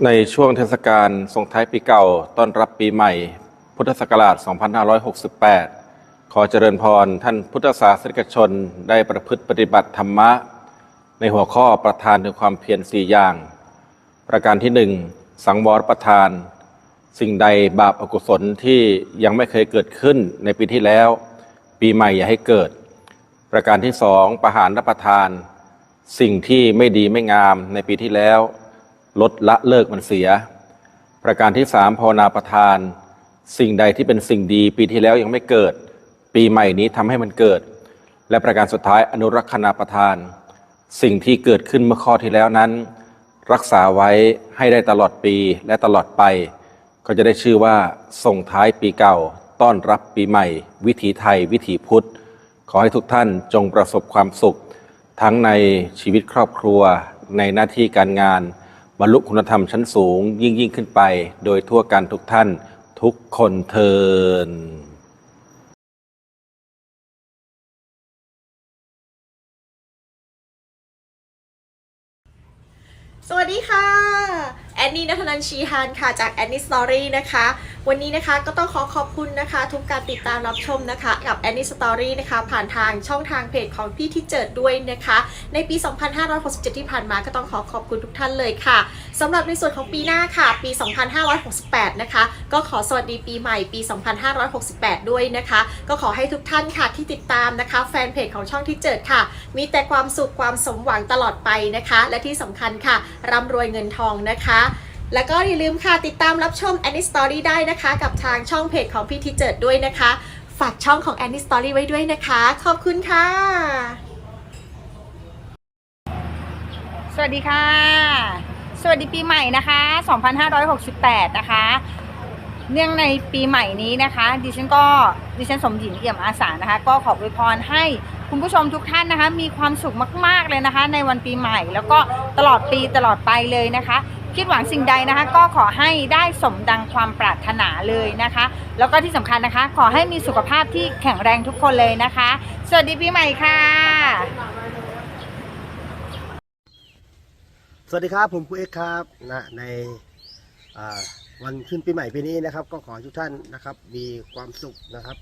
ในช่วงเทศกาลส่งท้ายปีเก่าต้อนรับปีใหม่ พุทธศักราช 2568 ขอเจริญพรท่านพุทธศาสนิกชนได้ประพฤติปฏิบัติธรรมะ ในหัวข้อประธานถึงความเพียรสี่อย่าง ประการที่หนึ่งสังวรประทาน สิ่งใดบาปอกุศลที่ยังไม่เคยเกิดขึ้นในปีที่แล้ว ปีใหม่อย่าให้เกิด ประการที่สองประหารรับประทาน สิ่งที่ไม่ดีไม่งามในปีที่แล้ว ลดละเลิกมันเสีย ประการที่สามภาวนาประทาน สิ่งใดที่เป็นสิ่งดี ปีที่แล้วยังไม่เกิด ปีใหม่นี้ทำให้มันเกิด และประการสุดท้ายอนุรักษณาประทาน สิ่งที่เกิดขึ้นเมื่อข้อที่แล้วนั้น รักษาไว้ให้ได้ตลอดปีและตลอดไป ก็จะได้ชื่อว่าส่งท้ายปีเก่า ต้อนรับปีใหม่ วิถีไทย วิถีพุทธ ขอให้ทุกท่านจงประสบความสุข ทั้งในชีวิตครอบครัว ในหน้าที่การงาน บรรลุคุณธรรมชั้นสูงยิ่งยิ่งขึ้นไป โดยทั่วกันทุกท่านทุกคนเทินสวัสดีค่ะ แอนนี่นัทนันชีฮานค่ะ จากแอนนี่สตอรี่นะคะ วันนี้นะคะก็ต้องขอขอบคุณนะคะ ทุกการติดตามรับชมนะคะ กับแอนนี่สตอรี่นะคะ ผ่านทางช่องทางเพจของพี่ที่เจิดด้วยนะคะ ในปี 2567 ที่ผ่านมาก็ต้องขอขอบคุณทุกท่านเลยค่ะสำหรับในส่วนของปีหน้าค่ะ ปี 2568 นะคะ ก็ขอสวัสดีปีใหม่ปี 2568 ด้วยนะคะ ก็ขอให้ทุกท่านค่ะที่ติดตามนะคะ แฟนเพจของช่องที่เจิดค่ะ มีแต่ความสุขความสมหวังตลอดไปนะคะ และที่สำคัญค่ะร่ำรวยเงินทองนะคะ แล้วก็อย่าลืมค่ะติดตามรับชม Annie Story ได้นะคะ กับทางช่องเพจของพี่ทิเจิดด้วยนะคะ ฝากช่องของ Annie Story ไว้ด้วยนะคะ ขอบคุณค่ะ สวัสดีค่ะ สวัสดีปีใหม่นะคะ 2568 นะคะ เนื่องในปีใหม่นี้นะคะ ดิฉันก็ดิฉันสมหญิงเอี่ยมอาสานะคะ ก็ขออวยพรให้คุณผู้ชมทุกท่านนะคะ มีความสุขมาก ๆ เลยนะคะ ในวันปีใหม่ แล้วก็ตลอดปีตลอดไปเลยนะคะ คิดหวังสิ่งใดนะคะ ก็ขอให้ได้สมดังความปรารถนาเลยนะคะ แล้วก็ที่สำคัญนะคะ ขอให้มีสุขภาพที่แข็งแรงทุกคนเลยนะคะ สวัสดีปีใหม่ค่ะ สวัสดีครับผมครูเอ็กครับนะในวันขึ้นปีใหม่ปีนี้นะครับ ก็ขอทุกท่านนะครับ มีความสุขนะครับ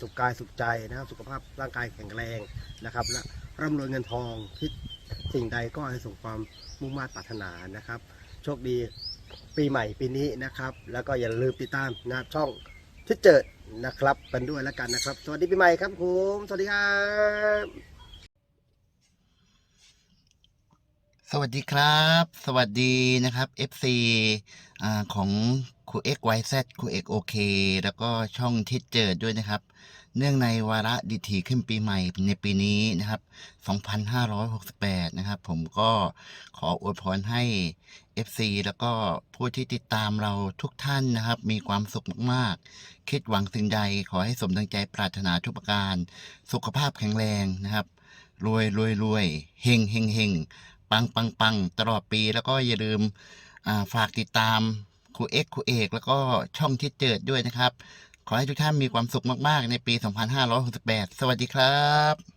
สุขกายสุขใจนะครับ สุขภาพร่างกายแข็งแรงนะครับและร่ำรวยเงินทองคิด สิ่งใดก็ให้สมความมุ่งมา่ปรารถนานะครับ โชคดีปีใหม่ปีนี้นะครับ แล้วก็อย่าลืมติดตามนะครับช่องทิดเจิดนะครับกันด้วยแล้วกันนะครับ สวัสดีปีใหม่ครับผมสวัสดีครับ สวัสดีครับ สวัสดีนะครับ FC อของครูเอ็กไวแซครูเอ็กโอเคแล้วก็ช่องทิศเจิดด้วยนะครับ เนื่องในวาระดิถีขึ้นปีใหม่ในปีนี้นะครับ 2568 นะครับ ผมก็ขออวยพรให้ FC แล้วก็ผู้ที่ติดตามเราทุกท่านนะครับ มีความสุขมากๆ คิดหวังสิ่งใดขอให้สมดังใจปรารถนาทุกประการ สุขภาพแข็งแรงนะครับรวยรวยรวยเฮงเฮงเฮง ปังปังปังตลอดปีแล้วก็อย่าลืมาฝากติดตามครูเอ็กครูเอกแล้วก็ช่องที่เจิดด้วยนะครับ ขอให้ทุกท่านมีความสุขมาก ๆ ในปี 2568 สวัสดีครับ